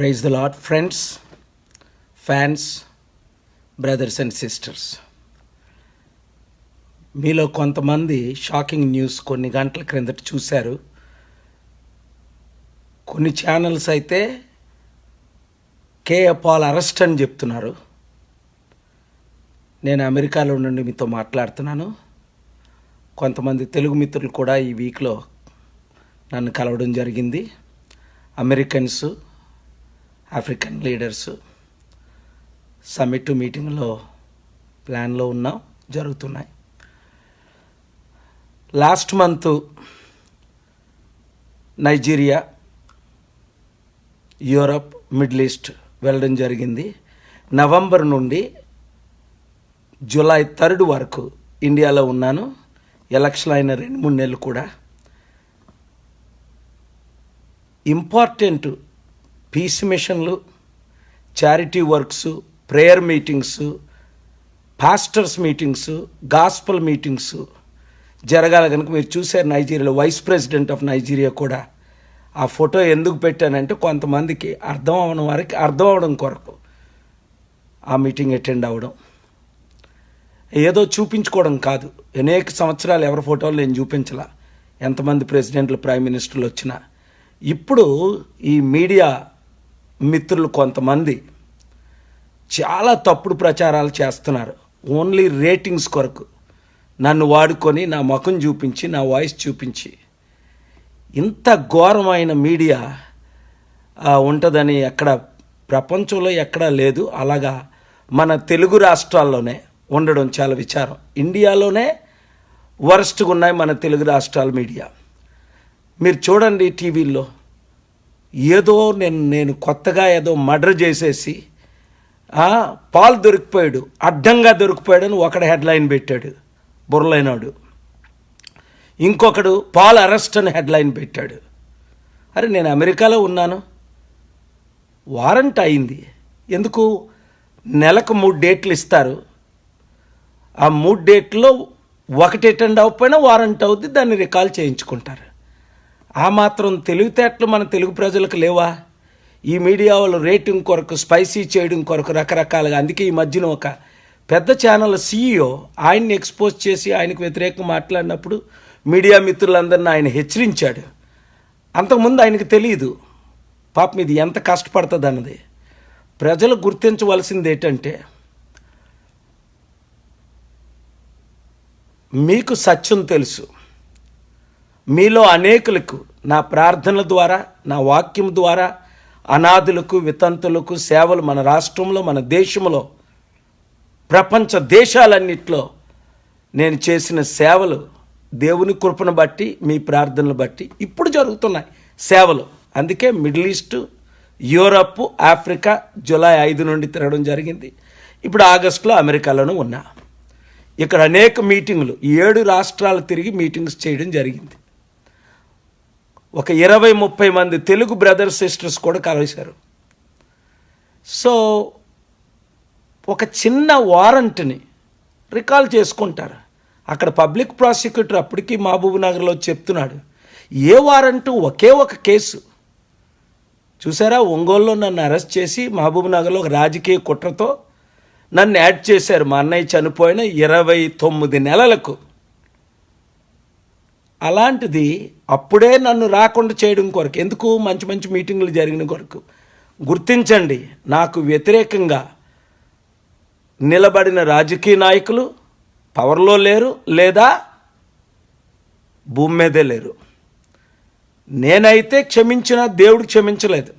Praise the Lord friends fans brothers and sisters మీలో కొంతమంది shocking news కొన్ని గంటల క్రిందట చూశారు. కొన్ని ఛానల్స్ అయితే కేఏ పాల్ అరెస్ట్ అని చెప్తున్నారు. నేను అమెరికాలో నుండి మీతో మాట్లాడుతున్నాను. కొంతమంది తెలుగు మిత్రులు కూడా ఈ వీక్లో నన్ను కలవడం జరిగింది. అమెరికన్స్ ఆఫ్రికన్ లీడర్స్ సమ్మిట్ మీటింగ్లో ప్లాన్లో ఉన్నాం జరుగుతున్నాయి. Last month Nigeria Europe middle east వెళ్ళడం జరిగింది. నవంబర్ నుండి జూలై థర్డ్ వరకు ఇండియాలో ఉన్నాను. ఎలక్షన్ అయిన రెండు మూడు నెలలు కూడా. ఇంపార్టెంట్ పీస్ మిషన్లు charity works prayer meetings pastors meetings gospel meetings జరగాలి కనుక మీరు చూసారు నైజీరియాలో వైస్ ప్రెసిడెంట్ ఆఫ్ నైజీరియా కూడా. ఆ ఫోటో ఎందుకు పెట్టానంటే కొంతమందికి అర్థం అవడం వారికి అర్థం అవడం కొరకు ఆ మీటింగ్ అటెండ్ అవ్వడం ఏదో చూపించుకోవడం కాదు. అనేక సంవత్సరాలు ఎవరి ఫోటోలు నేను చూపించలా. ఎంతమంది ప్రెసిడెంట్లు ప్రైమ్ మినిస్టర్లు వచ్చినా. ఇప్పుడు ఈ మీడియా మిత్రులు కొంతమంది చాలా తప్పుడు ప్రచారాలు చేస్తున్నారు. ఓన్లీ రేటింగ్స్ కొరకు. నన్ను వాడుకొని నా ముఖం చూపించి నా వాయిస్ చూపించి. ఇంత ఘోరమైన మీడియా ఉంటుందని ఎక్కడ ప్రపంచంలో ఎక్కడా లేదు. అలాగా మన తెలుగు రాష్ట్రాల్లోనే ఉండడం చాలా విచారం. ఇండియాలోనే వరస్ట్గా ఉన్నాయి మన తెలుగు రాష్ట్రాల మీడియా. మీరు చూడండి టీవీల్లో. ఏదో నేను నేను కొత్తగా ఏదో మర్డర్ చేసేసి పాలు దొరికిపోయాడు అడ్డంగా దొరికిపోయాడని ఒకడు హెడ్లైన్ పెట్టాడు బుర్రలైనాడు. ఇంకొకడు పాల్ అరెస్ట్ అని హెడ్లైన్ పెట్టాడు. అరే నేను అమెరికాలో ఉన్నాను. వారంట్ అయింది. ఎందుకు? నెలకు మూడు డేట్లు ఇస్తారు. ఆ మూడు డేట్లో ఒకటి అటెండ్ అవ్వకపోయినా వారంట్ అవుద్ది దాన్ని రికాల్ చేయించుకుంటారు. ఆ మాత్రం తెలివితేటలు మన తెలుగు ప్రజలకు లేవా? ఈ మీడియా వాళ్ళు రేటింగ్ కొరకు స్పైసీ చేయడం కొరకు రకరకాలుగా. అందుకే ఈ మధ్యన ఒక పెద్ద ఛానల్ సీఈఓ ఆయన్ని ఎక్స్పోజ్ చేసి ఆయనకు వ్యతిరేకంగా మాట్లాడినప్పుడు మీడియా మిత్రులందరినీ ఆయన హెచ్చరించాడు. అంతకుముందు ఆయనకు తెలియదు పాపం ఇది ఎంత కష్టపడుతుంది అన్నది ప్రజలు గుర్తించవలసింది ఏంటంటే మీకు సత్యం తెలుసు. మీలో అనేకులకు నా ప్రార్థనల ద్వారా నా వాక్యం ద్వారా అనాథులకు వితంతులకు సేవలు మన రాష్ట్రంలో మన దేశంలో ప్రపంచ దేశాలన్నిట్లో నేను చేసిన సేవలు దేవుని కృపను బట్టి మీ ప్రార్థనలు బట్టి ఇప్పుడు జరుగుతున్నాయి సేవలు. అందుకే middle east Europe Africa July ఐదు నుండి తిరగడం జరిగింది. ఇప్పుడు ఆగస్టులో అమెరికాలోనూ ఉన్నా. ఇక్కడ అనేక మీటింగులు ఏడు రాష్ట్రాలు తిరిగి మీటింగ్స్ చేయడం జరిగింది. ఒక ఇరవై ముప్పై మంది తెలుగు బ్రదర్స్ సిస్టర్స్ కూడా కలిశారు. సో ఒక చిన్న వారంట్ని రికాల్ చేసుకుంటారు. అక్కడ పబ్లిక్ ప్రాసిక్యూటర్ అప్పటికి మహబూబ్ నగర్లో చెప్తున్నాడు ఏ వారంటు ఒకే ఒక కేసు. చూసారా ఒంగోలులో నన్ను అరెస్ట్ చేసి మహబూబ్ నగర్లో ఒక రాజకీయ కుట్రతో నన్ను యాడ్ చేశారు. మా అన్నయ్య చనిపోయిన ఇరవై తొమ్మిది నెలలకు. అలాంటిది అప్పుడే నన్ను రాకుండా చేయడం కొరకు ఎందుకు మంచి మంచి మీటింగులు జరిగిన కొరకు. గుర్తించండి నాకు వ్యతిరేకంగా నిలబడిన రాజకీయ నాయకులు పవర్లో లేరు లేదా భూమి మీదే లేరు. నేనైతే క్షమించిన దేవుడు క్షమించలేదు.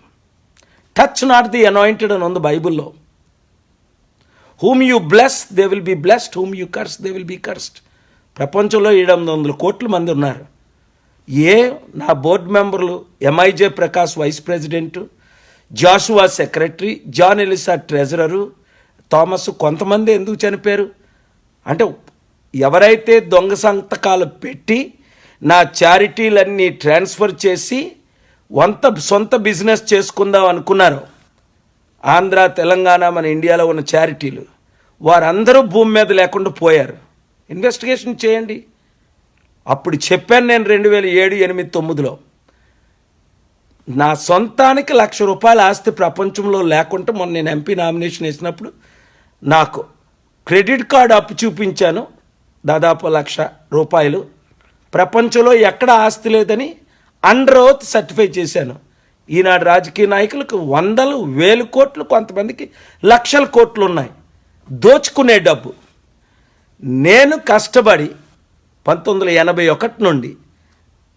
టచ్ నాట్ ది అనాయింటెడ్ అని ఉంది బైబిల్లో. Whom you bless they will be blessed whom you curse they will be cursed ప్రపంచంలో ఏడు వందల కోట్ల మంది ఉన్నారు. ఏ నా బోర్డు మెంబర్లు MIJ Prakash vice president Joshua secretary John Elisa treasurer Thomas కొంతమంది ఎందుకు చనిపోయారు? అంటే ఎవరైతే దొంగ సంతకాలు పెట్టి నా చారిటీలన్నీ ట్రాన్స్ఫర్ చేసి వంత సొంత బిజినెస్ చేసుకుందాం అనుకున్నారు ఆంధ్ర తెలంగాణ మన ఇండియాలో ఉన్న చారిటీలు వారందరూ భూమి మీద లేకుండా పోయారు. ఇన్వెస్టిగేషన్ చేయండి. అప్పుడు చెప్పాను నేను రెండు వేల ఏడు ఎనిమిది తొమ్మిదిలో నా సొంతానికి లక్ష రూపాయల ఆస్తి ప్రపంచంలో లేకుంటే మొన్న నేను ఎంపీ నామినేషన్ వేసినప్పుడు నాకు క్రెడిట్ కార్డు అప్పు చూపించాను. దాదాపు లక్ష రూపాయలు. ప్రపంచంలో ఎక్కడ ఆస్తి లేదని అండర్ ఓత్ సర్టిఫై చేశాను. ఈనాడు రాజకీయ నాయకులకు వందలు వేలు కోట్లు కొంతమందికి లక్షల కోట్లు ఉన్నాయి. దోచుకునే డబ్బు. నేను కష్టపడి పంతొమ్మిది వందల ఎనభై ఒకటి నుండి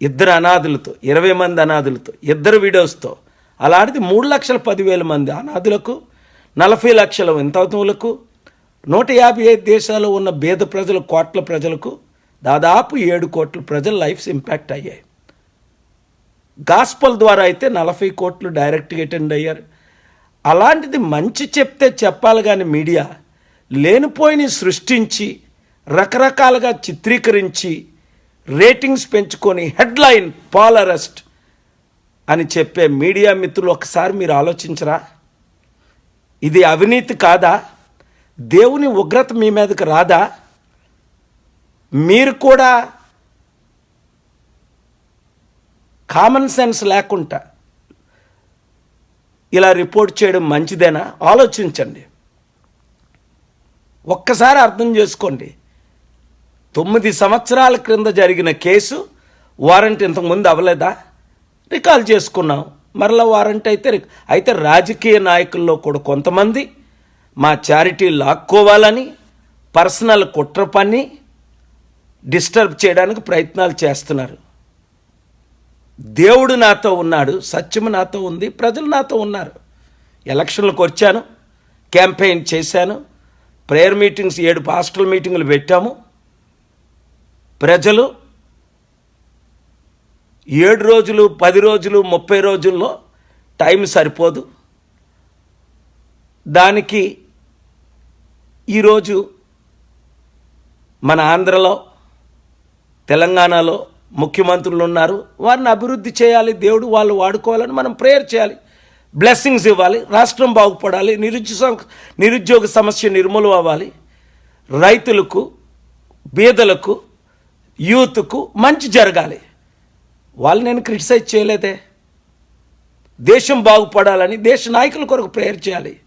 ఇద్దరు అనాథులతో ఇరవై మంది అనాథులతో ఇద్దరు విడోస్తో అలాంటిది మూడు లక్షల పదివేల మంది అనాథులకు నలభై లక్షల వింతవులకు నూట యాభై ఐదు దేశాల్లో ఉన్న బేద ప్రజలు కోట్ల ప్రజలకు దాదాపు ఏడు కోట్ల ప్రజల లైఫ్స్ ఇంపాక్ట్ అయ్యాయి. గాస్పల్ ద్వారా అయితే నలభై కోట్లు డైరెక్ట్గా అటెండ్ అయ్యారు. అలాంటిది మంచి చెప్తే చెప్పాలి కానీ మీడియా లేనిపోయిన సృష్టించి రకరకాలుగా చిత్రీకరించి రేటింగ్స్ పెంచుకొని హెడ్లైన్ పాల్ అరెస్ట్ అని చెప్పే మీడియా మిత్రులు ఒకసారి మీరు ఆలోచించరా? ఇది అవినీతి కాదా? దేవుని ఉగ్రత మీ మీదకి రాదా? మీరు కూడా కామన్ సెన్స్ లేకుండా ఇలా రిపోర్ట్ చేయడం మంచిదేనా? ఆలోచించండి. ఒక్కసారి అర్థం చేసుకోండి. తొమ్మిది సంవత్సరాల క్రింద జరిగిన కేసు వారంట్ ఇంతకుముందు అవ్వలేదా? రికాల్ చేసుకున్నాం. మరలా వారంట్ అయితే అయితే రాజకీయ నాయకుల్లో కూడా కొంతమంది మా చారిటీ లాక్కోవాలని పర్సనల్ కుట్ర పని డిస్టర్బ్ చేయడానికి ప్రయత్నాలు చేస్తున్నారు. దేవుడు నాతో ఉన్నాడు సత్యము నాతో ఉంది ప్రజలు నాతో ఉన్నారు. ఎలక్షన్లకు వచ్చాను క్యాంపెయిన్ చేశాను ప్రేయర్ మీటింగ్స్ ఏడు పాస్టల్ మీటింగులు పెట్టాము. ప్రజలు ఏడు రోజులు పది రోజులు ముప్పై రోజుల్లో టైం సరిపోదు. దానికి ఈరోజు మన ఆంధ్రలో తెలంగాణలో ముఖ్యమంత్రులు ఉన్నారు. వారిని అభివృద్ధి చేయాలి దేవుడు వాళ్ళు వాడుకోవాలని మనం ప్రేయర్ చేయాలి. బ్లెస్సింగ్స్ ఇవ్వాలి రాష్ట్రం బాగుపడాలి నిరుద్యోగ నిరుద్యోగ సమస్య నిర్మూలం అవ్వాలి రైతులకు బీదలకు యూత్కు మంచి జరగాలి. వాళ్ళు నేను క్రిటిసైజ్ చేయలేదే. దేశం బాగుపడాలని దేశ నాయకుల కొరకు ప్రేయర్ చేయాలి.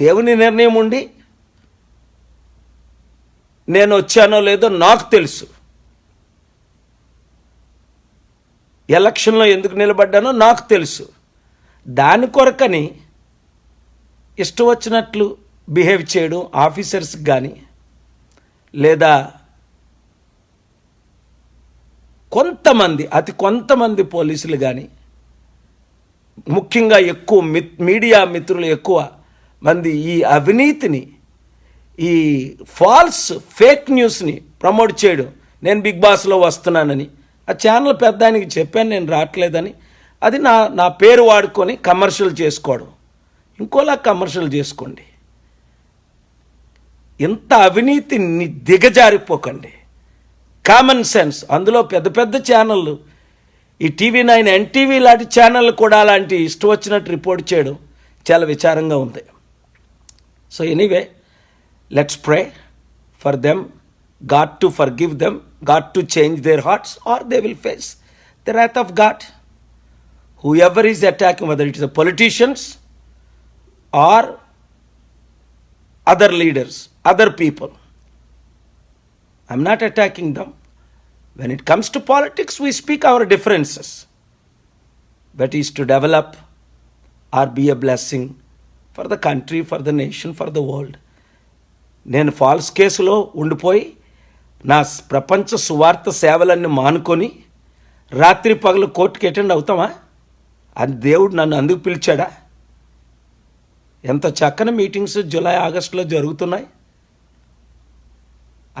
దేవుని నిర్ణయం ఉండి నేను వచ్చానో లేదో నాకు తెలుసు. ఎలక్షన్లో ఎందుకు నిలబడ్డానో నాకు తెలుసు. దాని కొరకని ఇష్టం వచ్చినట్లు బిహేవ్ చేయడం ఆఫీసర్స్కి కానీ లేదా కొంతమంది అతి కొంతమంది పోలీసులు కానీ ముఖ్యంగా ఎక్కువ మిత్ మీడియా మిత్రులు ఎక్కువ మంది ఈ అవినీతిని ఈ ఫాల్స్ ఫేక్ న్యూస్ని ప్రమోట్ చేయడం నేను బిగ్ బాస్లో వస్తున్నానని ఆ ఛానల్ పెద్ద ఆయనకి చెప్పాను నేను రావట్లేదని అది నా నా పేరు వాడుకొని కమర్షియల్ చేసుకోవడం. ఇంకోలా కమర్షియల్ చేసుకోండి. ఇంత అవినీతి దిగజారిపోకండి. కామన్ సెన్స్ అందులో పెద్ద పెద్ద ఛానళ్ళు ఈ టీవీ నైన్ ఎన్టీవీ లాంటి ఛానళ్ళు కూడా అలాంటి ఇష్టం వచ్చినట్టు రిపోర్ట్ చేయడం చాలా విచారంగా ఉంది. So anyway let's pray for them God to forgive them God to change their hearts or they will face the wrath of God whoever is attacking whether it is the politicians or other leaders other people I'm not attacking them when it comes to politics we speak our differences but is to develop or be a blessing for the country for the nation for the world నేను false కేసులో ఉండిపోయి నా ప్రపంచ సువార్త సేవలన్నీ మానుకొని రాత్రి పగలు కోర్టుకి అటెండ్ అవుతామా అది దేవుడు నన్ను అందుకు పిలిచాడా? ఎంత చక్కని మీటింగ్స్ జూలై ఆగస్టులో జరుగుతున్నాయి.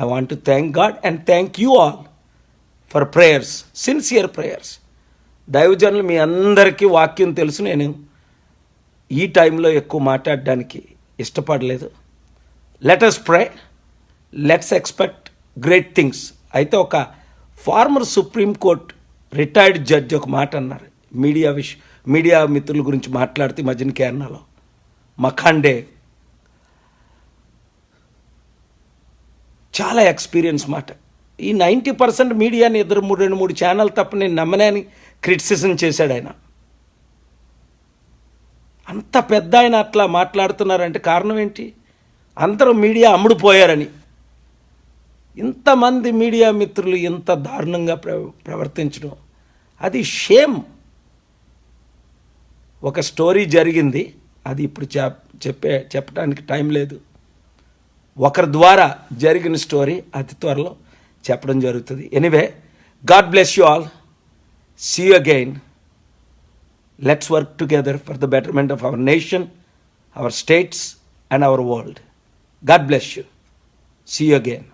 I want to thank God and thank you all for prayers sincere prayers దైవజనులు మీ అందరికీ వాక్యం తెలుసు. నేను ఈ టైంలో ఎక్కువ మాట్లాడడానికి ఇష్టపడలేదు. Let us pray let's expect great things అయితే ఒక former Supreme Court retired judge ఒక మాట అన్నారు. మీడియా విష్ మీడియా మిత్రుల గురించి మాట్లాడితే మధ్యన కేరళలో. మఖాండే చాలా ఎక్స్పీరియన్స్ మాట. ఈ నైంటీ పర్సెంట్ మీడియాని ఇద్దరు మూడు రెండు మూడు ఛానల్ తప్ప నేను నమ్మనని క్రిటిసిజం చేశాడు ఆయన. అంత పెద్ద ఆయన అట్లా మాట్లాడుతున్నారంటే కారణం ఏంటి? అందరూ మీడియా అమ్ముడుపోయారని. ఇంతమంది మీడియా మిత్రులు ఇంత దారుణంగా ప్ర ప్రవర్తించడం. అది షేమ్ ఒక స్టోరీ జరిగింది. అది ఇప్పుడు చెప్పే చెప్పడానికి టైం లేదు. ఒకరి ద్వారా జరిగిన స్టోరీ అతి త్వరలో చెప్పడం జరుగుతుంది. Anyway God bless you all see again let's work together for the betterment of our nation our states and our world God bless you see again